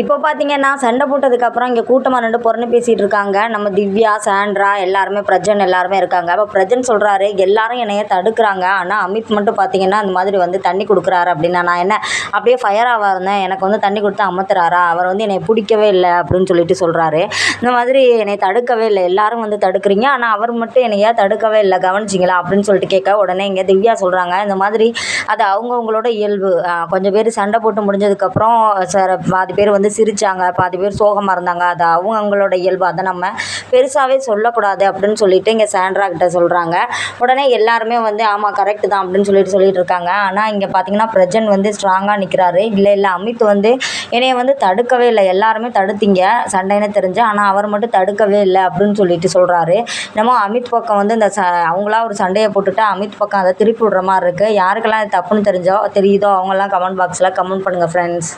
இப்போ பார்த்தீங்கன்னா சண்டை போட்டதுக்கப்புறம் இங்கே கூட்டமாக ரெண்டு புறணி பேசிகிட்டு இருக்காங்க. நம்ம திவ்யா சாண்ட்ரா எல்லாருமே பிரஜன் எல்லாருமே இருக்காங்க. அப்போ பிரஜன் சொல்கிறாரு எல்லாரும் என்னைய தடுக்கிறாங்க. ஆனால் அமித் மட்டும் பார்த்தீங்கன்னா அந்த மாதிரி வந்து தண்ணி கொடுக்குறாரு அப்படின்னா நான் என்ன அப்படியே ஃபயராக இருந்தேன். எனக்கு வந்து தண்ணி கொடுத்து அமர்த்துறாரா அவர் வந்து என்னை பிடிக்கவே இல்லை அப்படின்னு சொல்லிட்டு சொல்கிறாரு இந்த மாதிரி என்னை தடுக்கவே இல்லை. எல்லாரும் வந்து தடுக்கிறீங்க. ஆனால் அவர் மட்டும் என்னை தடுக்கவே இல்லை. கவனிச்சிங்களா? அப்படின்னு சொல்லிட்டு கேட்க உடனே இங்கே திவ்யா சொல்கிறாங்க இந்த மாதிரி அது அவங்கவுங்களோட இயல்பு. கொஞ்சம் பேர் சண்டை போட்டு முடிஞ்சதுக்கப்புறம் சார் பாதி பேர் வந்து சிரித்தாங்க பாதி பேர் சோகமாக இருந்தாங்க. அது அவங்க அவங்களோட இயல்பு. அதை நம்ம பெருசாகவே சொல்லக்கூடாது அப்படின்னு சொல்லிட்டு இங்கே சாண்ட்ரா கிட்ட சொல்கிறாங்க உடனே எல்லாருமே வந்து ஆமாம் கரெக்டு தான் அப்படின்னு சொல்லிட்டு சொல்லிட்டு இருக்காங்க. ஆனால் இங்கே பார்த்தீங்கன்னா பிரஜன் வந்து ஸ்ட்ராங்காக நிற்கிறாரு இல்லை இல்லை அமித் வந்து என்னைய வந்து தடுக்கவே இல்லை. எல்லாருமே தடுத்தீங்க. சண்டைன்னு தெரிஞ்சு. ஆனால் அவர் மட்டும் தடுக்கவே இல்லை அப்படின்னு சொல்லிட்டு சொல்கிறாரு என்னமோ அமித் பக்கம் வந்து இந்த ச அவங்களா ஒரு சண்டையை போட்டுட்டு அமித் பக்கம் அதை திருப்பி விடுற மாதிரி இருக்குது யாருக்கெல்லாம் தப்புன்னு தெரிஞ்சோ தெரியுதோ அவங்கெல்லாம் கமெண்ட் பாக்ஸில் கமெண்ட் பண்ணுங்கள் ஃப்ரெண்ட்ஸ்